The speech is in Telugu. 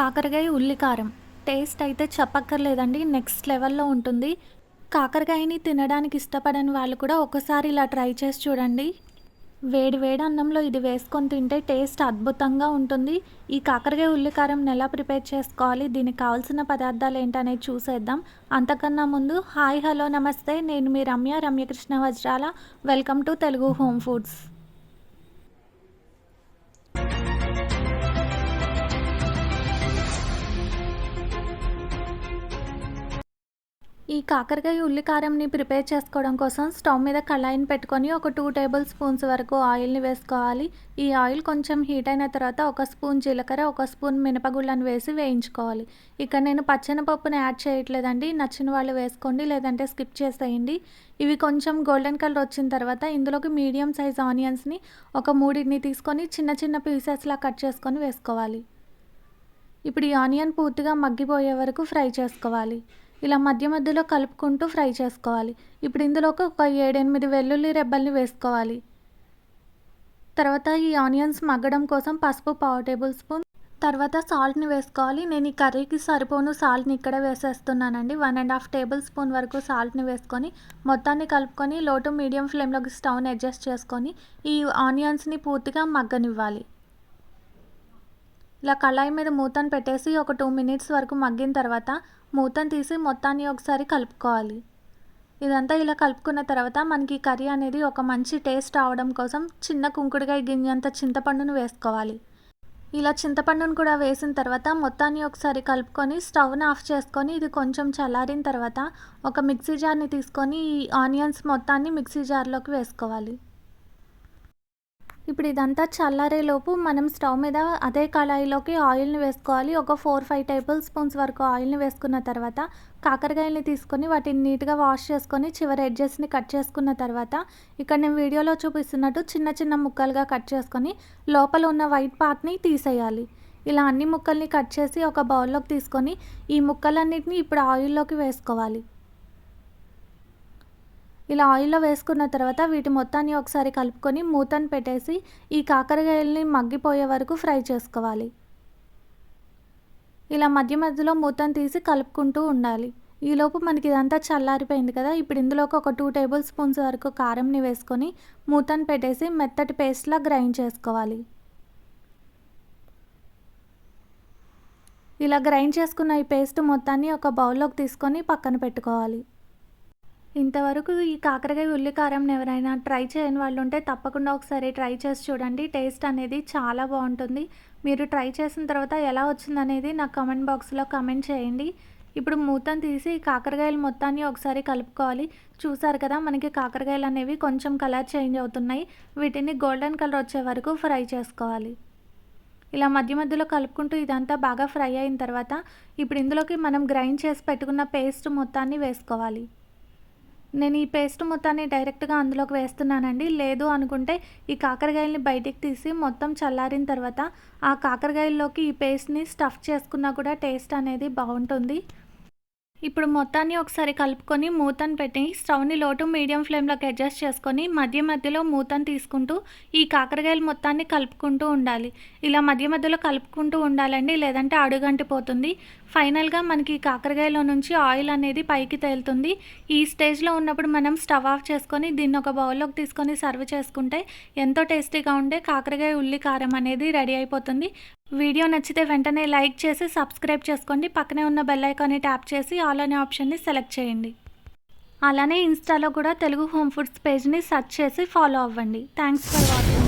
కాకరకాయ ఉల్లికారం. టేస్ట్ అయితే చెప్పక్కర్లేదండి నెక్స్ట్ లెవెల్లో ఉంటుంది. కాకరకాయని తినడానికి ఇష్టపడని వాళ్ళు కూడా ఒకసారి ఇలా ట్రై చేసి చూడండి. వేడి వేడి అన్నంలో ఇది వేసుకొని తింటే టేస్ట్ అద్భుతంగా ఉంటుంది. ఈ కాకరకాయ ఉల్లికారం ఎలా ప్రిపేర్ చేసుకోవాలి దీనికి కావాల్సిన పదార్థాలు ఏంటనేది చూసేద్దాం. అంతకన్నా ముందు హాయ్ హలో నమస్తే. నేను మీ Ramya Ramyakrishna Vajrala. Welcome to Telugu home foods. ఈ కాకరకాయ ఉల్లికారంని ప్రిపేర్ చేసుకోవడం కోసం స్టవ్ మీద కళాయిని పెట్టుకొని ఒక టూ టేబుల్ స్పూన్స్ వరకు ఆయిల్ని వేసుకోవాలి. ఈ ఆయిల్ కొంచెం హీట్ అయిన తర్వాత ఒక స్పూన్ జీలకర్ర ఒక స్పూన్ మినపగుళ్ళని వేసి వేయించుకోవాలి. ఇక్కడ నేను పచ్చనిపప్పుని యాడ్ చేయట్లేదండి. నచ్చిన వాళ్ళు వేసుకోండి లేదంటే స్కిప్ చేసేయండి. ఇవి కొంచెం గోల్డెన్ కలర్ వచ్చిన తర్వాత ఇందులోకి మీడియం సైజ్ ఆనియన్స్ని ఒక మూడింటిని తీసుకొని చిన్న చిన్న పీసెస్లా కట్ చేసుకొని వేసుకోవాలి. ఇప్పుడు ఈ ఆనియన్ పూర్తిగా మగ్గిపోయే వరకు ఫ్రై చేసుకోవాలి. ఇలా మధ్య మధ్యలో కలుపుకుంటూ ఫ్రై చేసుకోవాలి. ఇప్పుడు ఇందులోకి ఒక ఏడెనిమిది వెల్లుల్లి రెబ్బల్ని వేసుకోవాలి. తర్వాత ఈ ఆనియన్స్ మగ్గడం కోసం పసుపు పావు టేబుల్ స్పూన్. తర్వాత సాల్ట్ని వేసుకోవాలి. నేను ఈ కర్రీకి సరిపోను సాల్ట్ని ఇక్కడ వేసేస్తున్నానండి. One and half tablespoon వరకు సాల్ట్ని వేసుకొని మొత్తాన్ని కలుపుకొని లో టు మీడియం ఫ్లేమ్లోకి స్టవ్ని అడ్జస్ట్ చేసుకొని ఈ ఆనియన్స్ని పూర్తిగా మగ్గనివ్వాలి. ఇలా కళాయి మీద మూతను పెట్టేసి ఒక టూ మినిట్స్ వరకు మగ్గిన తర్వాత మూతను తీసి మొత్తాన్ని ఒకసారి కలుపుకోవాలి. ఇదంతా ఇలా కలుపుకున్న తర్వాత మనకి కర్రీ అనేది ఒక మంచి టేస్ట్ రావడం కోసం చిన్న కుంకుడుకాయ గింజంత చింతపండును వేసుకోవాలి. ఇలా చింతపండును కూడా వేసిన తర్వాత మొత్తాన్ని ఒకసారి కలుపుకొని స్టవ్ని ఆఫ్ చేసుకొని ఇది కొంచెం చల్లారిన తర్వాత ఒక మిక్సీ జార్ని తీసుకొని ఈ ఆనియన్స్ మొత్తాన్ని మిక్సీ జార్లోకి వేసుకోవాలి. ఇప్పుడు ఇదంతా చల్లారేలోపు మనం స్టవ్ మీద అదే కళాయిలోకి ఆయిల్ని వేసుకోవాలి. ఒక ఫోర్ ఫైవ్ టేబుల్ స్పూన్స్ వరకు ఆయిల్ని వేసుకున్న తర్వాత కాకరకాయల్ని తీసుకొని వాటిని నీట్గా వాష్ చేసుకొని చివరి ఎడ్జెస్ని కట్ చేసుకున్న తర్వాత ఇక్కడ నేను వీడియోలో చూపిస్తున్నట్టు చిన్న చిన్న ముక్కలుగా కట్ చేసుకొని లోపల ఉన్న వైట్ పార్ట్ని తీసేయాలి. ఇలా అన్ని ముక్కల్ని కట్ చేసి ఒక బౌల్లోకి తీసుకొని ఈ ముక్కలన్నిటిని ఇప్పుడు ఆయిల్లోకి వేసుకోవాలి. ఇలా ఆయిల్లో వేసుకున్న తర్వాత వీటి మొత్తాన్ని ఒకసారి కలుపుకొని మూతను పెట్టేసి ఈ కాకరకాయల్ని మగ్గిపోయే వరకు ఫ్రై చేసుకోవాలి. ఇలా మధ్య మధ్యలో మూతను తీసి కలుపుకుంటూ ఉండాలి. ఈలోపు మనకి ఇదంతా చల్లారిపోయింది కదా ఇప్పుడు ఇందులోకి ఒక టూ టేబుల్ స్పూన్స్ వరకు కారంని వేసుకొని మూతను పెట్టేసి మెత్తటి పేస్ట్లా గ్రైండ్ చేసుకోవాలి. ఇలా గ్రైండ్ చేసుకున్న ఈ పేస్ట్ మొత్తాన్ని ఒక బౌల్లోకి తీసుకొని పక్కన పెట్టుకోవాలి. ఇంతవరకు ఈ కాకరకాయ ఉల్లికారంని ఎవరైనా ట్రై చేయని వాళ్ళు ఉంటే తప్పకుండా ఒకసారి ట్రై చేసి చూడండి. టేస్ట్ అనేది చాలా బాగుంటుంది. మీరు ట్రై చేసిన తర్వాత ఎలా వచ్చిందనేది నాకు కమెంట్ బాక్స్లో కమెంట్ చేయండి. ఇప్పుడు మూతను తీసి కాకరకాయలు మొత్తాన్ని ఒకసారి కలుపుకోవాలి. చూసారు కదా మనకి కాకరకాయలు అనేవి కొంచెం కలర్ చేంజ్ అవుతున్నాయి. వీటిని గోల్డెన్ కలర్ వచ్చే వరకు ఫ్రై చేసుకోవాలి. ఇలా మధ్య మధ్యలో కలుపుకుంటూ ఇదంతా బాగా ఫ్రై అయిన తర్వాత ఇప్పుడు ఇందులోకి మనం గ్రైండ్ చేసి పెట్టుకున్న పేస్ట్ మొత్తాన్ని వేసుకోవాలి. నేను ఈ పేస్ట్ మొత్తాన్ని డైరెక్ట్గా అందులోకి వేస్తున్నానండి. లేదు అనుకుంటే ఈ కాకరకాయలని బయటికి తీసి మొత్తం చల్లారిన తర్వాత ఆ కాకరకాయల్లోకి ఈ పేస్ట్ని స్టఫ్ చేసుకున్నా కూడా టేస్ట్ అనేది బాగుంటుంది. ఇప్పుడు మొత్తాన్ని ఒకసారి కలుపుకొని మూతను పెట్టి స్టవ్ని లోటు మీడియం ఫ్లేమ్లోకి అడ్జస్ట్ చేసుకొని మధ్య మధ్యలో మూతను తీసుకుంటూ ఈ కాకరకాయలు మొత్తాన్ని కలుపుకుంటూ ఉండాలి. ఇలా మధ్య మధ్యలో కలుపుకుంటూ ఉండాలండి లేదంటే అడుగంటిపోతుంది ఫైనల్గా మనకి కాకరకాయలో నుంచి ఆయిల్ అనేది పైకి తేలుతుంది. ఈ స్టేజ్లో ఉన్నప్పుడు మనం స్టవ్ ఆఫ్ చేసుకొని దీన్ని ఒక బౌల్లోకి తీసుకొని సర్వ్ చేసుకుంటే ఎంతో టేస్టీగా ఉండే కాకరకాయ ఉల్లి కారం అనేది రెడీ అయిపోతుంది. వీడియో నచ్చితే వెంటనే లైక్ చేసి సబ్స్క్రైబ్ చేసుకోండి. పక్కనే ఉన్న బెల్ ఐకాన్ని ట్యాప్ చేసి ఆల్ అనే ఆప్షన్ని సెలెక్ట్ చేయండి. అలానే ఇన్స్టాలో కూడా తెలుగు హోమ్ ఫుడ్స్ పేజ్ని సెర్చ్ చేసి ఫాలో అవ్వండి. Thanks for watching.